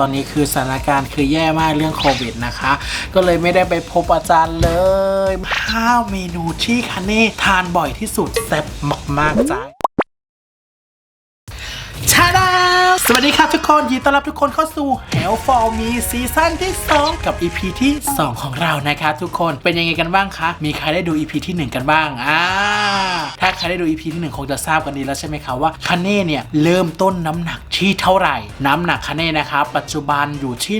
ตอนนี้คือสถานการณ์คือแย่มากเรื่องโควิดนะคะ ก็เลยไม่ได้ไปพบอาจารย์เลยข้าวเมนูที่คันนี่ทานบ่อยที่สุดแซ่บมากๆจ้าชาดาส วัสดีครับทุกคนยินดีต้อนรับทุกคนเข้าสู่ Hell for Me ซีซั่นที่ 2 กับ EP ที่ 2 ของเรานะคะทุกคนเป็นยังไงกันบ้างคะ มีใครได้ดู EP ที่ 1 กันบ้างอ่าถ้าใครได้ดู EP ที่ 1 คงจะทราบกันดีแล้วใช่ไหมคะว่าคันเน่เนี่ยเริ่มต้นน้ำหนักที่เท่าไหร่ น้ำหนักคันเน่นะคะปัจจุบันอยู่ที่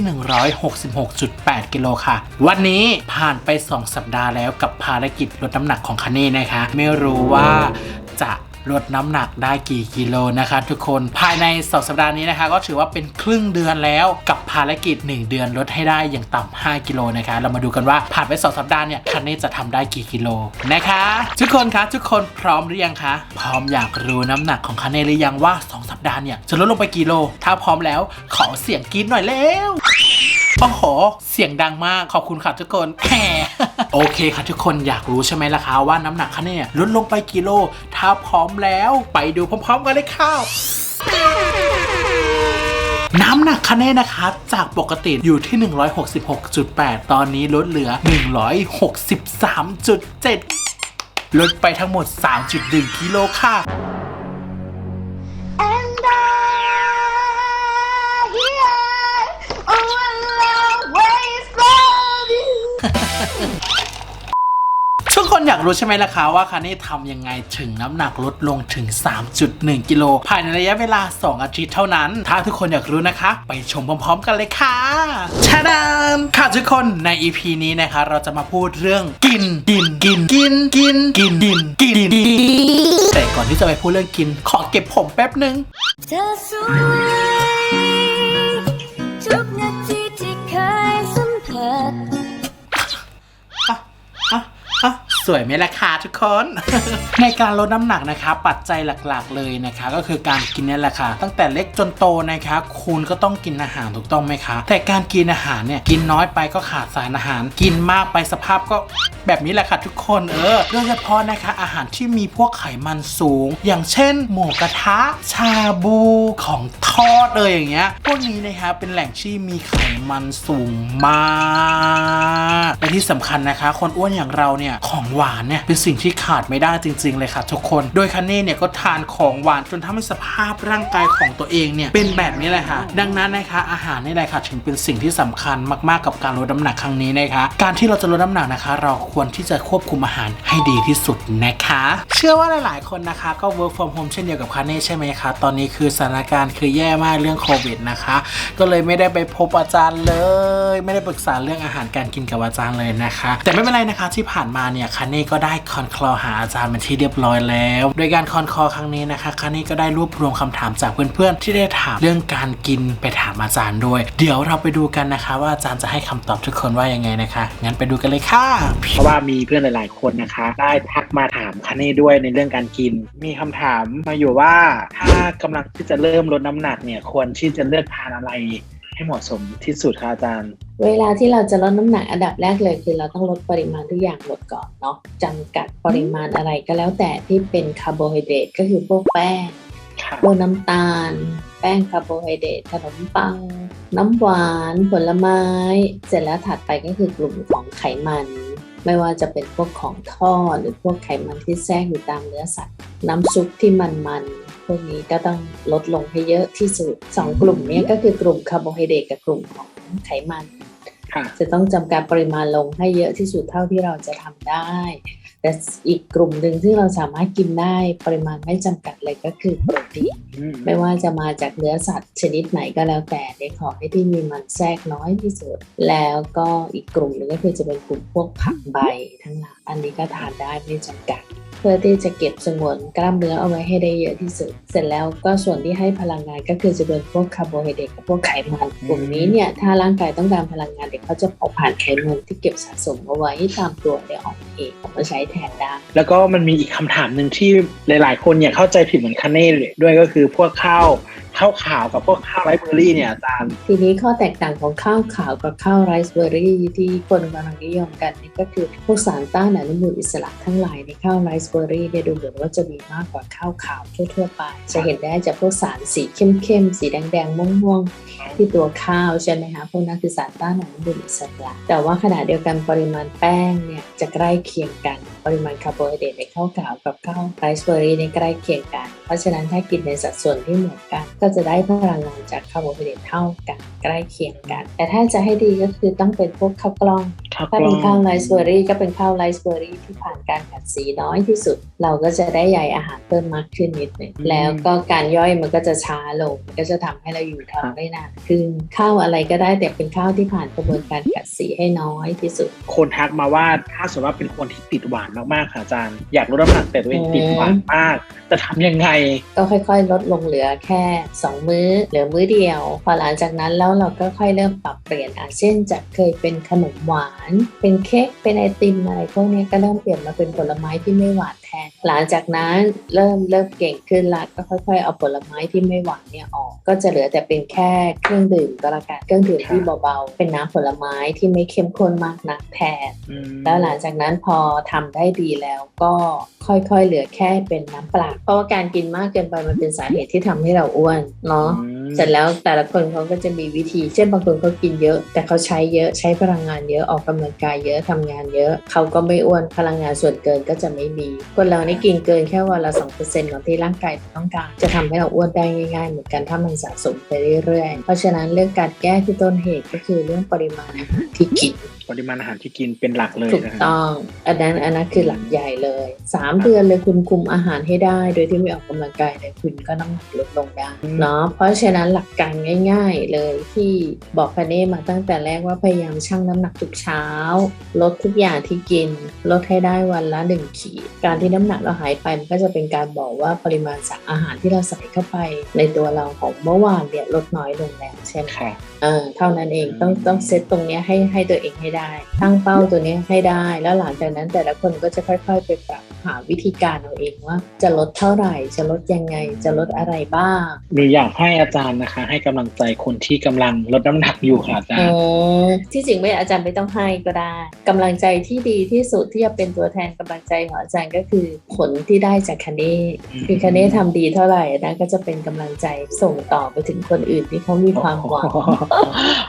166.8 กิโลค่ะ วันนี้ผ่านไป 2 สัปดาห์แล้วกับภารกิจลดน้ำหนักของคันเน่นะคะ ไม่รู้ว่าจะ ลดน้ำหนักได้กี่กิโลนะคะทุกคนภายใน2สัปดาห์นี้นะคะ ก็ถือว่าเป็นครึ่งเดือนแล้วกับภารกิจ 1 เดือนลดให้ได้อย่างต่ำ5กิโลนะคะ เรามาดูกันว่าผ่านไป2สัปดาห์เนี่ยคันนี้จะทำได้กี่กิโลนะคะ ทุกคนคะทุกคนพร้อมหรือยังคะพร้อมอยากรู้น้ำหนักของคันเน่หรือยังว่า 2 สัปดาห์เนี่ยจะลดลงไปกี่โล ถ้าพร้อมแล้วขอเสียงกรี๊ดหน่อยเร็วโอ้โห เสียงดังมากขอบคุณค่ะทุกคนแหม โอเคค่ะทุกคนอยากรู้ใช่ไหมล่ะคะว่าน้ำหนักคะเนี่ยลดลงไปกี่โล ถ้าพร้อมแล้วไปดูพร้อมๆกันเลยค่ะน้ำหนักคะแนนนะคะ จากปกติอยู่ที่ 166.8 ตอนนี้ลดเหลือ 163.7 ลดไปทั้งหมด 3.1 กิโลค่ะ คนอยากรู้ใช่ไหมล่ะคะว่าคาเน่ทำยังไงถึงน้ำหนักลดลงถึง 3.1 กิโลภายในระยะเวลา 2 อาทิตย์เท่านั้น ถ้าทุกคนอยากรู้นะคะ ไปชมพร้อมๆ กันเลยค่ะชาดามค่ะทุกคนใน EP นี้นะคะ เราจะมาพูดเรื่องกินกินกินกินกินกินกินกินกินแต่ก่อนที่จะไปพูดเรื่องกิน ขอเก็บผมแป๊บหนึ่งเธอสวย สวยไหมล่ะคะทุกคน ในการลดน้ำหนักนะคะ ปัจจัยหลักๆ เลยนะคะ ก็คือการกินนี่แหละค่ะ ตั้งแต่เล็กจนโตนะคะ คุณก็ต้องกินอาหารถูกต้องไหมคะ แต่การกินอาหารเนี่ยกินน้อยไปก็ขาดสารอาหาร กินมากไปสภาพก็แบบนี้แหละค่ะทุกคนเออโดยเฉพาะนะคะ อาหารที่มีพวกไขมันสูง อย่างเช่น หมูกระทะ ชาบูของทอดเลยอย่างเงี้ยพวกนี้นะคะเป็นแหล่งที่มีไขมันสูงมากและที่สำคัญนะคะ คนอ้วนอย่างเราเนี่ยของหวานเนี่ยเป็นสิ่งที่ขาดไม่ได้จริง ๆ เลยค่ะทุกคน โดยคันเน่เนี่ยก็ทานของหวานจนทำให้สภาพร่างกายของตัวเองเนี่ยเป็นแบบนี้เลยค่ะ ดังนั้นนะคะอาหารนี่แหละค่ะถึงเป็นสิ่งที่สำคัญมากๆกับการลดน้ำหนักครั้งนี้นะคะ การที่เราจะลดน้ำหนักนะคะ เราควรที่จะควบคุมอาหารให้ดีที่สุดนะคะ เชื่อว่าหลาย ๆ คนนะคะ ก็ work from home เช่นเดียวกับคาเน่ใช่ไหมคะตอนนี้คือสถานการณ์คือแย่มากเรื่องโควิดนะคะ ก็เลยไม่ได้ไปพบอาจารย์เลย ไม่ได้ปรึกษาเรื่องอาหารการกินกับอาจารย์เลยนะคะ แต่ไม่เป็นไรนะคะที่ผ่านมาเนี่ยคาเน่ก็ได้คอนคลอหาอาจารย์เป็นที่เรียบร้อยแล้ว โดยการคอนคลอครั้งนี้นะคะคาเน่ก็ได้รวบรวมคำถามจากเพื่อนๆที่ได้ถามเรื่องการกินไปถามอาจารย์ด้วย เดี๋ยวเราไปดูกันนะคะว่าอาจารย์จะให้คำตอบทุกคนว่ายังไงนะคะ งั้นไปดูกันเลยค่ะ เพราะว่ามีเพื่อนหลาย ๆ คนนะคะ ได้ทักมาถามคันนี่ด้วยในเรื่องการกิน มีคำถามมาอยู่ว่าถ้ากำลังที่จะเริ่มลดน้ำหนักเนี่ยควรที่จะเลือกทานอะไร ให้เหมาะสมที่สุดคะอาจารย์ เวลาที่เราจะลดน้ำหนักอันดับแรกเลย คือเราต้องลดปริมาณทุกอย่างลดก่อนเนาะจำกัดปริมาณอะไรก็แล้วแต่ที่เป็นคาร์โบไฮเดรตก็คือพวกแป้งพวกน้ำตาล แป้งคาร์โบไฮเดรตขนมปัง น้ำหวาน ผลไม้ เสร็จแล้วถัดไปก็คือกลุ่มของไขมัน ไม่ว่าจะเป็นพวกของทอดหรือพวกไขมันที่แทรกอยู่ตามเนื้อสัตว์ น้ำซุปที่มันๆ วกนี้ก็ต้องลดลงให้เยอะที่สุดสองกลุ่มเนี้ก็คือกลุ่มคาร์โบไฮเดรตกับกลุ่มของไขมันค่ะจะต้องจำกัดปริมาณลงให้เยอะที่สุดเท่าที่เราจะทำได้ แต่อีกกลุ่มหนึ่งที่เราสามารถกินได้ปริมาณไม่จำกัดเลยก็คือโปรตีนอืมไม่ว่าจะมาจากเนื้อสัตว์ชนิดไหนก็แล้วแต่ในขอให้ที่มีมันแทรกน้อยที่สุด แล้วก็อีกกลุ่มหนึ่งก็คือจะเป็นกลุ่มพวกผักใบทั้งหลายอันนี้ก็ทานได้ไม่จำกัดเพื่อที่จะเก็บสงวนกล้ามเนื้อเอาไว้ให้ได้เยอะที่สุด เสร็จแล้วก็ส่วนที่ให้พลังงานก็คือจะเป็นพวกคาร์โบไฮเดรตกับพวกไขมันกลุ่มนี้เนี่ยถ้าร่างกายต้องการพลังงานเด็กเขาจะเผาผ่านไขมันที่เก็บสะสมเอาไว้ตามตัวเนี่ยออกมาเองเอามาใช้แทนได้แล้วก็มันมีอีกคำถามหนึ่งที่หลาย ๆ คนเนี่ยเข้าใจผิดเหมือนคันเน่เลยด้วยก็คือพวกข้าวข้าวขาวกับพวกข้าวไรซ์เบอร์รี่เนี่ยอาจารย์ทีนี้ข้อแตกต่างของข้าวขาวกับข้าวไรซ์เบอร์รี่ที่คนกำลังนิยมกันนี่ก็คือพวกสารต้านอนุมูลอิสระทั้งหลายในข้าวไรซ์เบเบอร์รี่เนี่ยดูเหมือนว่าจะมีมากกว่าข้าวขาวทั่วๆไป จะเห็นได้จากพวกสารสีเข้มๆ สีแดงๆ ม่วงๆ ที่ตัวข้าวใช่ไหมคะพวกนั้นคือสารต้านอนุมูลอิสระแต่ว่าขณะเดียวกันปริมาณแป้งเนี่ยจะใกล้เคียงกัน ปริมาณคาร์โบไฮเดรตในข้าวขาวกับข้าวไรซ์เบอร์รี่ในยใกล้เคียงกัน เพราะฉะนั้นถ้ากินในสัดส่วนที่เหมือนกัน ก็จะได้พลังงานจากคาร์โบไฮเดรตเท่ากันใกล้เคียงกัน แต่ถ้าจะให้ดีก็คือต้องเป็นพวกข้าวกล้องข้าวกถ้าล้เป็อนงข้าวไรซ์เบอร์รี่ก็เป็นข้าวไรซ์เบอร์รี่ที่ผ่านการขัดสีน้อยที่สุด เราก็จะได้ใยอาหารเพิ่มมากขึ้นนิดหนึ่งแล้วก็การย่อยมันก็จะช้าลงมันก็จะทำให้เราอยู่ท้องได้นานขึ้นข้าวอะไรก็ได้แต่เป็นข้าวที่ผ่านกระบวนการขัดสีให้น้อยที่สุด คนทักมาว่าถ้าสมมติว่าเป็นคนที่ติดหวานมากๆค่ะอาจารย์ อยากลดน้ำหนักแต่ตัวเองติดหวานมาก จะทำยังไง ก็ค่อยๆ ลดลงเหลือแค่ 2 มื้อเหลือมื้อเดียว พอหลังจากนั้นแล้วเราก็ค่อยเริ่มปรับเปลี่ยนอาเช่นจากเคยเป็นขนมหวาน เป็นเค้กเป็นไอติมอะไรพวกเนี้ยก็เริ่มเปลี่ยนมาเป็นผลไม้ที่ไม่หวานแทน หลังจากนั้นเริ่มเริ่มเก่งขึ้นละก็ค่อยๆ เอาผลไม้ที่ไม่หวานเนี่ยออก ก็จะเหลือแต่เป็นแค่เครื่องดื่มก็แล้วกันเครื่องดื่มที่เบาๆ เป็นน้ำผลไม้ที่ไม่เข้มข้นมากนักแทนอืมแล้วหลังจากนั้นพอทำได้ดีแล้วก็ค่อยๆ เหลือแค่เป็นน้ำเปล่าเพราะว่าการกินมากเกินไปมันเป็นสาเหตุที่ทำให้เราอ้วนเนาะอืม เสร็จแล้วแต่ละคนเขาก็จะมีวิธี เช่นบางคนเขากินเยอะ แต่เขาใช้เยอะใช้พลังงานเยอะออกกำลังกายเยอะทำงานเยอะ เขาก็ไม่อ้วนพลังงานส่วนเกินก็จะไม่มี คนเรานี่กินเกินแค่วันละ2%ของที่ร่างกายต้องการจะทำให้เราอ้วนได้ง่ายๆ เหมือนกันถ้ามันสะสมไปเรื่อยๆ เพราะฉะนั้นเรื่องการแก้ที่ต้นเหตุก็คือเรื่องปริมาณอาหารที่กินปริมาณอาหารที่กินเป็นหลักเลยถูกนะฮะต้องอันนั้นอันนั้นคือหลักใหญ่เลย3เดือนเลยคุณคุมอาหารให้ได้ โดยที่ไม่ออกกำลังกายเลยคุณก็น้ำหนักลดลงได้เนาะเพราะฉะนั้นหลักการง่าย ๆ เลยที่บอกคาเน่มาตั้งแต่แรกว่าพยายามชั่งน้ำหนักทุกเช้า ลดทุกอย่างที่กิน ลดให้ได้วันละ1ขีดการที่น้ำหนักเราหายไปมันก็จะเป็นการบอกว่าปริมาณสารอาหารที่เราใส่เข้าไป ในตัวเราของเมื่อวานเนี่ยลดน้อยลงแล้วใช่ไหมค่ะเออเท่านั้นเองต้องอืมต้องเซตตรงเนี้ยให้ให้ตัวเองให้ได้ ตั้งเป้าตัวเนี้ยให้ได้ แล้วหลังจากนั้นแต่ละคนก็จะค่อย ๆ ไปปรับหาวิธีการเอาเองว่า จะลดเท่าไหร่ จะลดยังไง จะลดอะไรบ้างหนูอยากให้อาจารย์นะคะ ให้กำลังใจคนที่กำลังลดน้ำหนักอยู่ค่ะอาจารเอย์อที่จริงไม่อาจารย์ไม่ต้องให้ก็ได้กำลังใจที่ดีที่สุดที่จะเป็นตัวแทนกำลังใจของอาจารย์ก็คือผลที่ได้จากคาเน่คือคาเน่ทำดีเท่าไหร่นะก็จะเป็นกำลังใจส่งต่อไปถึงคนอื่นที่เขามีความหวัง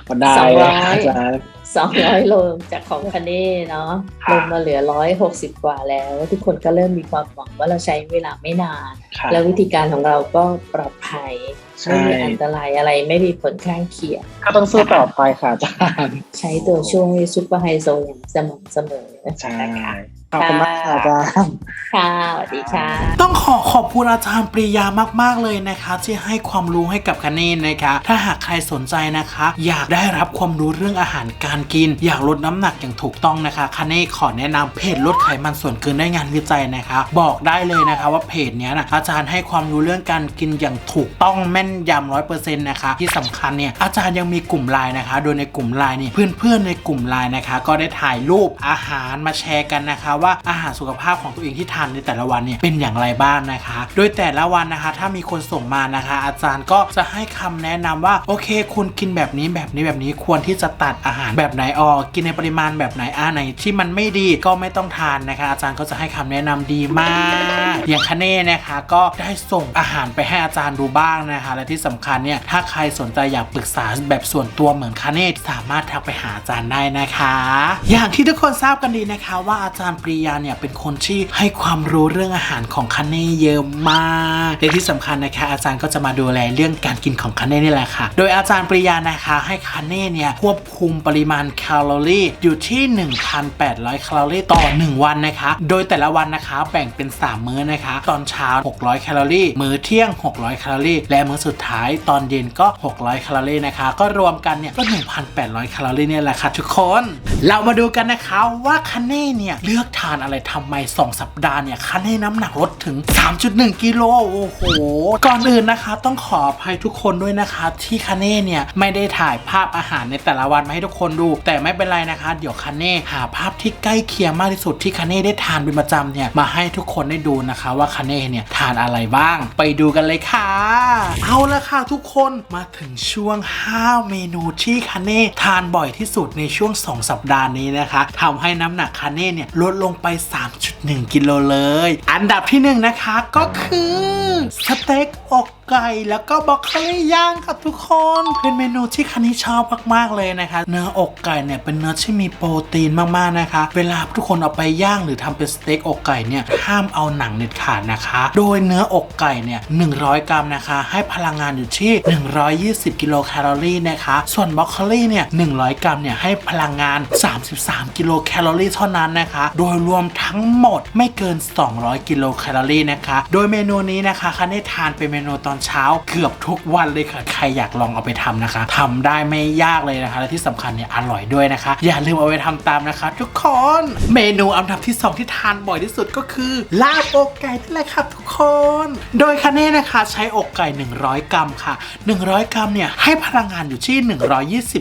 ก็ได้สองร้อยอาจารย์ สองร้อยโลจากของคาเน่เนาะค่ะลงมาเหลือร้อยหกสิบกว่าแล้ว ทุกคนก็เริ่มมีความหวังว่าเราใช้เวลาไม่นานค่ะแล้ววิธีการของเราก็ปลอดภัยใช่ไม่มีอันตรายอะไรไม่มีผลข้างเคียงก็ต้องสู้ต่อไปค่ะอาจารย์ใช้ตัวช่วยซุปเปอร์ไฮโซอย่างสม่ำเสมอใช่นะคะ ขอบคุณมากค่ะอาจารย์ค่ะสวัสดีค่ะ ต้องขอขอบคุณอาจารย์ปริยามากๆเลยนะคะ ที่ให้ความรู้ให้กับคะเนนนะคะ ถ้าหากใครสนใจนะคะ อยากได้รับความรู้เรื่องอาหารการกิน อยากลดน้ำหนักอย่างถูกต้องนะคะคะเนขอแนะนำเพจลดไขมันส่วนเกินได้งานวิจัยนะคะ บอกได้เลยนะคะว่าเพจเนี้ยนะอาจารย์ให้ความรู้เรื่องการกินอย่างถูกต้องแม่นยำร้อยเปอร์เซ็นต์นะคะ ที่สำคัญเนี่ยอาจารย์ยังมีกลุ่มไลน์นะคะ โดยในกลุ่มไลน์เนี่ยเพื่อนๆในกลุ่มไลน์นะคะ ก็ได้ถ่ายรูปอาหารมาแชร์กันนะคะว่าอาหารสุขภาพของตัวเองที่ทานในแต่ละวันเนี่ยเป็นอย่างไรบ้างนะคะ โดยแต่ละวันนะคะ ถ้ามีคนส่งมานะคะ อาจารย์ก็จะให้คำแนะนำว่าโอเค คุณกินแบบนี้แบบนี้แบบนี้ควรที่จะตัดอาหารแบบไหนออก กินในปริมาณแบบไหนอ่าไหนที่มันไม่ดีก็ไม่ต้องทานนะคะ อาจารย์ก็จะให้คำแนะนำดีมาก อย่างคเน่นะคะก็ได้ส่งอาหารไปให้อาจารย์ดูบ้างนะคะ และที่สำคัญเนี่ยถ้าใครสนใจอยากปรึกษาแบบส่วนตัวเหมือนคเน่สามารถทักไปหาอาจารย์ได้นะคะ อย่างที่ทุกคนทราบกันดีนะคะ ว่าอาจารย์ปริยาเนี่ยเป็นคนที่ให้ความรู้เรื่องอาหารของคันเน่เยอะมากและที่สำคัญนะคะ อาจารย์ก็จะมาดูแลเรื่องการกินของคันเน่นี่แหละค่ะ โดยอาจารย์ปริยานะคะให้คันเน่เนี่ยควบคุมปริมาณแคลอรี่อยู่ที่ 1,800 แคลอรี่ต่อ 1 วันนะคะ โดยแต่ละวันนะคะแบ่งเป็น 3 มื้อนะคะ ตอนเช้า 600 แคลอรี่ มื้อเที่ยง 600 แคลอรี่ และมื้อสุดท้ายตอนเย็นก็ 600 แคลอรี่นะคะ ก็รวมกันเนี่ยก็ 1,800 แคลอรี่เนี่ยแหละค่ะทุกคน เรามาดูกันนะคะว่าคันเน่เนี่ยเลือกทานอะไรทำไม 2 สัปดาห์เนี่ยคันเน่น้ำหนักลดถึง 3.1 กิโลโอ้โห ก่อนอื่นนะคะ ต้องขออภัยทุกคนด้วยนะคะ ที่คันเน่เนี่ยไม่ได้ถ่ายภาพอาหารในแต่ละวันมาให้ทุกคนดู แต่ไม่เป็นไรนะคะ เดี๋ยวคันเน่หาภาพที่ใกล้เคียงมากที่สุดที่คันเน่ได้ทานเป็นประจำเนี่ยมาให้ทุกคนได้ดูนะคะ ว่าคันเน่เนี่ยทานอะไรบ้าง ไปดูกันเลยค่ะ เอาละค่ะทุกคนมาถึงช่วง 5 เมนูที่คันเน่ทานบ่อยที่สุดในช่วง 2 สัปดาห์นี้นะคะทำให้น้ำหนักคันเน่เนี่ยลดลงไป 3.1 กิโลเลย อันดับที่หนึ่งนะคะก็คือสเต็กอกไก่แล้วก็บรอกโคลีย่างครับทุกคน เป็นเมนูที่คันนี้ชอบมากๆเลยนะคะ เนื้ออกไก่เนี่ยเป็นเนื้อที่มีโปรตีนมากๆนะคะ เวลาทุกคนเอาไปย่างหรือทำเป็นสเต็กอกไก่เนี่ยห้ามเอาหนังเด็ดขาดนะคะ โดยเนื้ออกไก่เนี่ย100 กรัมนะคะ ให้พลังงานอยู่ที่ 120 กิโลแคลอรี่นะคะ ส่วนบรอกโคลีเนี่ย100 กรัมเนี่ยให้พลังงาน 33 กิโลแคลอรี่เท่านั้นนะคะ โดยรวมทั้งหมดไม่เกิน 200 กิโลแคลอรี่นะคะ โดยเมนูนี้นะคะคันได้ทานเป็นเมนูตอนเช้าเกือบทุกวันเลยค่ะ ใครอยากลองเอาไปทำนะคะทำได้ไม่ยากเลยนะคะ และที่สำคัญเนี่ยอร่อยด้วยนะคะ อย่าลืมเอาไปทำตามนะคะ ทุกคน เมนูอันดับที่ 2 ที่ทานบ่อยที่สุดก็คือลาบอกไก่นี่แหละค่ะทุกคน โดยคันเน่นะคะใช้อกไก่ 100 กรัมค่ะ 100 กรัมเนี่ยให้พลังงานอยู่ที่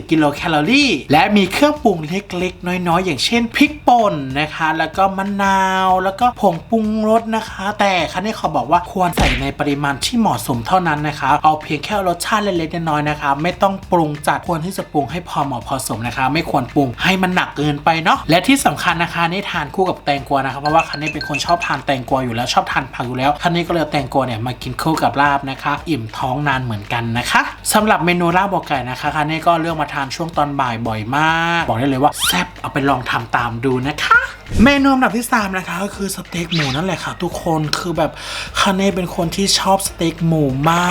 120 กิโลแคลอรี่ และมีเครื่องปรุงเล็กๆ น้อยๆ อย่างเช่นพริกป่นนะคะ แล้วก็มะนาว แล้วก็ผงปรุงรสนะคะ แต่คันเน่เขาบอกว่าควรใส่ในปริมาณที่เหมาะสมเท่านั้นนะคะเอาเพียงแค่รสชาติเล็กๆน้อยๆนะคะไม่ต้องปรุงจัดควรที่จะปรุงให้พอเหมาะพอสมนะคะ ไม่ควรปรุงให้มันหนักเกินไปเนาะและที่สำคัญนะคะนี่ทานคู่กับแตงกวานะคะเพราะว่าคันนี้เป็นคนชอบทานแตงกวาอยู่แล้วชอบทานผักอยู่แล้วคันนี้ก็เลยแตงกวาเนี่ยมากินคู่กับลาบนะคะ อิ่มท้องนานเหมือนกันนะคะสำหรับเมนูลาบบอกไก่นะคะคันนี้ก็เลือกมาทานช่วงตอนบ่ายบ่อยมาก บอกได้เลยว่าแซ่บเอาไปลองทำตามดูนะคะ เมนูอันดับที่ 3 นะคะก็คือสเต็กหมูนั่นแหละค่ะ ทุกคนคือแบบคาเน่เป็นคนที่ชอบสเต็กหมูมา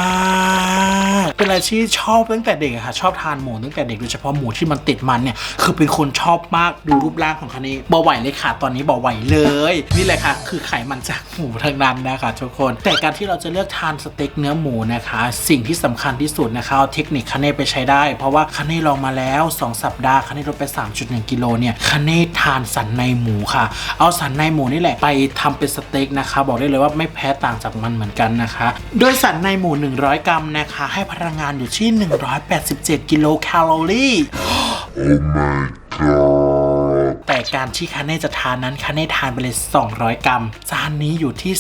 กเป็นอะไรที่ชอบตั้งแต่เด็กค่ะชอบทานหมูตั้งแต่เด็กโดยเฉพาะหมูที่มันติดมันเนี่ยคือเป็นคนชอบมากดูรูปร่างของคาเน่เบาไหวเลยค่ะ ตอนนี้เบาไหวเลย นี่แหละค่ะ คือไขมันจากหมูทั้งนั้นนะคะทุกคนแต่การที่เราจะเลือกทานสเต็กเนื้อหมูนะคะ สิ่งที่สำคัญที่สุดนะคะเอาเทคนิคคาเน่ไปใช้ได้ เพราะว่าคาเน่ลองมาแล้ว 2 สัปดาห์คาเน่ลดไป 3.1กิโลเนี่ยคาเน่ทานสันในหมูค่ะ เอาสันในหมูนี่แหละไปทำเป็นสเต็กนะคะ บอกได้เลยว่าไม่แพ้ต่างจากมันเหมือนกันนะคะ โดยสันในหมู 100 กรัมนะคะ ให้พลังงานอยู่ที่ 187 กิโลแคลอรี่ การที่คาเน่จะทานนั้นคาเน่ทานไปเลย 200 กรัม จานนี้อยู่ที่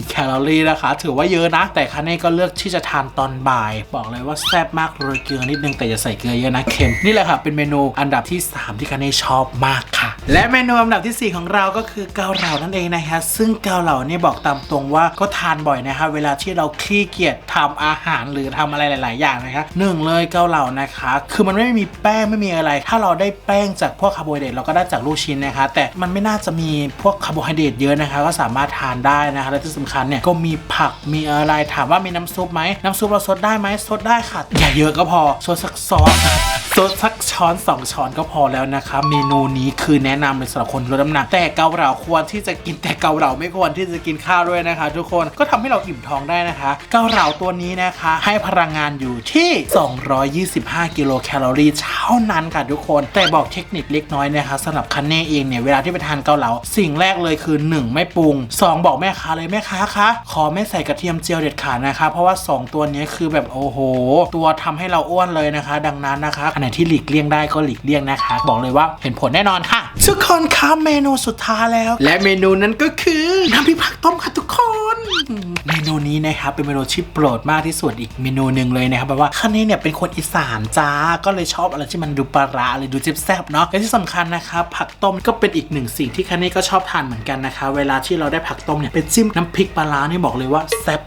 374 แคลอรี่นะคะ ถือว่าเยอะนะ แต่คาเน่ก็เลือกที่จะทานตอนบ่าย บอกเลยว่าแซ่บมากโรยเกลือนิดนึงแต่อย่าใส่เกลือเยอะนะเค็มนี่แหละค่ะเป็นเมนูอันดับที่ 3 ที่คาเน่ชอบมากค่ะ และเมนูอันดับทีสี่4 ของเราก็คือเกาเหลานั่นเองนะคะซึ่งเกาเหลาเนี่ยบอกตามตรงว่าก็ทานบ่อยนะคะเวลาที่เราคลี่เกียจทำอาหารหรือทำอะไรหลาย ๆ อย่างนะคะหนึ่งเลยเกาเหลานะคะ คือมันไม่มีแป้งไม่มีอะไร ถ้าเราได้แป้งจากพวกคาร์โบไฮเดรตเราก็ได้จากลูกชิ้นนะคะ แต่มันไม่น่าจะมีพวกคาร์โบไฮเดรตเยอะนะคะ ก็สามารถทานได้นะคะและที่สำคัญเนี่ยก็มีผักมีอะไรถามว่ามีน้ำซุปไหมน้ำซุปเราซดได้ไหมซดได้ค่ะอย่าเยอะก็พอซดสักซอสซดสักช้อนสองช้อนก็พอแล้วนะคะเมนูนี้คือแนะนำเลยสำหรับคนลดน้ำหนักแต่เกาเหลาควรที่จะกินแต่เกาเหลาไม่ควรที่จะกินข้าวด้วยนะคะ ทุกคนก็ทำให้เราอิ่มท้องได้นะคะ เกาเหลาตัวนี้นะคะ ให้พลังงานอยู่ที่ 225 กิโลแคลอรี่เท่านั้นค่ะทุกคน แต่บอกเทคนิคเล็กน้อยนะคะสำหรับคันเน่เองเนี่ยเวลาที่ไปทานเกาเหลาสิ่งแรกเลยคือ 1 ไม่ปรุง 2 บอกแม่ค้าเลยแม่ค้าคะขอไม่ใส่กระเทียมเจียวเด็ดขาดนะคะ เพราะว่า 2 ตัวนี้คือแบบโอ้โห ตัวทำให้เราอ้วนเลยนะคะ ดังนั้นนะคะอันไหนที่หลีกเลี่ยงได้ก็หลีกเลี่ยงนะคะ บอกเลยว่าเห็นผลแน่นอนค่ะทุกคนคะเมนูสุดท้ายแล้ว และเมนูนั้นก็คือน้ำพริกผักต้มค่ะทุกคน เมนูนี้นะครับเป็นเมนูที่โปรดมากที่สุดอีกเมนูหนึ่งเลยนะครับแบบว่าข้านี้เนี่ยเป็นคนอีสานจ้าก็เลยชอบอะไรที่มันดูปลาร้าอะไรดูจิบแซ่บเนาะและที่สำคัญนะครับผักต้มก็เป็นอีกหนึ่งสิ่งที่คันนี้ก็ชอบทานเหมือนกันนะคะเวลาที่เราได้ผักต้มเนี่ยเป็นจิ้มน้ำพริกปลาร้านี่บอกเลยว่าแซ่บ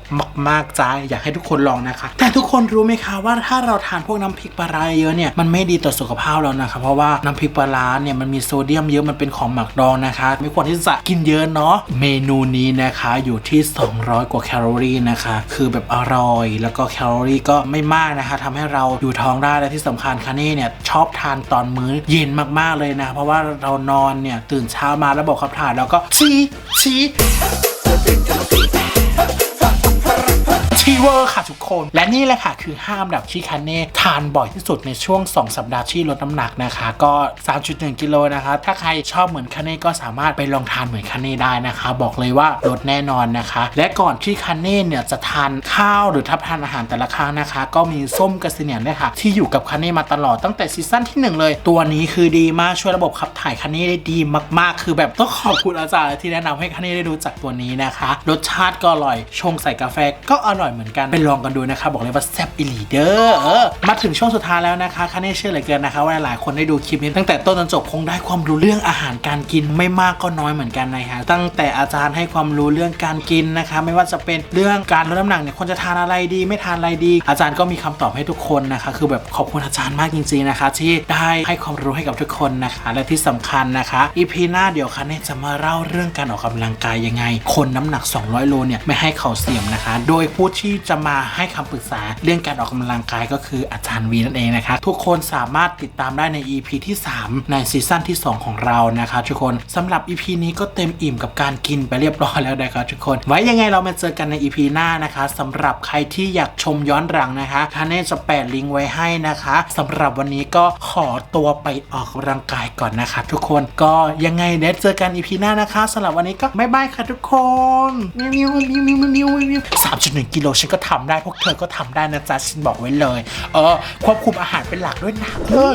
มากๆจ้าอยากให้ทุกคนลองนะคะแต่ทุกคนรู้ไหมคะว่าถ้าเราทานพวกน้ำพริกปลาร้าเยอะเนี่ยมันไม่ดีต่อสุขภาพเรานะคะเพราะว่าน้ำพริกปลาร้าเนี่ยมันมีโซเดียมเยอะมันเป็นของหมักดองนะคะ ไม่ควรที่จะกินเยอะเนาะเมนูนี้นะคะอยู่ที่200 กว่าแคลอรี่นะคะ คือแบบอร่อย แล้วก็แคลอรี่ก็ไม่มากนะคะทำให้เราอยู่ท้องได้และที่สำคัญคันนี่เนี่ยชอบทานตอนมื้อเย็นมากๆเลยนะ เพราะว่าเรานอนเนี่ยตื่นเช้ามาแล้วบอกขับถ่ายแล้วก็ชี้ชี้ ทีเวอร์ค่ะทุกคน และนี่แหละค่ะ คือห้าอันดับที่คันเน่ทานบ่อยที่สุดในช่วง 2 สัปดาห์ที่ลดน้ำหนักนะคะ ก็ 3.1 กิโลนะคะถ้าใครชอบเหมือนคันเน่ก็สามารถไปลองทานเหมือนคันเน่ได้นะคะ บอกเลยว่าลดแน่นอนนะคะ และก่อนที่คันเน่เนี่ยจะทานข้าวหรือทับทานอาหารแต่ละครั้งนะคะ ก็มีส้มกระเสียนด้วยค่ะ ที่อยู่กับคันเน่มาตลอดตั้งแต่ซีซั่นที่หนึ่งเลย ตัวนี้คือดีมากช่วยระบบขับถ่ายคันเน่ได้ดีมากๆ คือแบบต้องขอบคุณอาจารย์ที่แนะนำให้คันเน่ได้รู้จักตัวนี้นะคะ รสชาติก็อร่อยชงใส่กาแฟก็อร่อยเหมือนกันไปลองกันดูนะคะบอกเลยว่าแซ่บอีหลีเดอร์เออมาถึงช่วงสุดท้ายแล้วนะคะคาเน่เชื่อเหลือเกินนะคะว่าหลายคนได้ดูคลิปนี้ตั้งแต่ต้นจนจบคงได้ความรู้เรื่องอาหารการกินไม่มากก็น้อยเหมือนกันนะคะตั้งแต่อาจารย์ให้ความรู้เรื่องการกินนะคะ ไม่ว่าจะเป็นเรื่องการลดน้ำหนักเนี่ยควรจะทานอะไรดี ไม่ทานอะไรดี อาจารย์ก็มีคำตอบให้ทุกคนนะคะ คือแบบขอบคุณอาจารย์มากจริงๆนะคะ ที่ได้ให้ความรู้ให้กับทุกคนนะคะ และที่สำคัญนะคะอีพีหน้าเดี๋ยวคาเน่จะมาเล่าเรื่องการออกกำลังกายยังไง คนน้ำหนัก 200 โลเนี่ยไม่ให้เขาเสี่ยมนะคะ โดยผู้ที่จะมาให้คำปรึกษาเรื่องการออกกำลังกายก็คืออาจารย์วีนั่นเองนะคะทุกคนสามารถติดตามได้ใน EP ที่ 3 ในซีซั่นที่ 2 ของเรานะคะทุกคนสำหรับ EP นี้ก็เต็มอิ่มกับการกินไปเรียบร้อยแล้วนะคะทุกคน ไว้ยังไงเรามาเจอกันใน EP หน้านะคะสำหรับใครที่อยากชมย้อนหลังนะคะคาเน่จะแปะลิงก์ไว้ให้นะคะสำหรับวันนี้ก็ขอตัวไปออกกำลังกายก่อนนะคะทุกคนก็ยังไงเดี๋ยวเจอกัน EP หน้านะคะสำหรับวันนี้ก็บ๊ายบายค่ะทุกคนมิวมิวมิวมิวมิวมิวสามจุดหนึ่งกิโลฉันก็ทำได้พวกเธอก็ทำได้นะจ๊ะฉันบอกไว้เลย เออควบคุมอาหารเป็นหลักด้วยนะเออ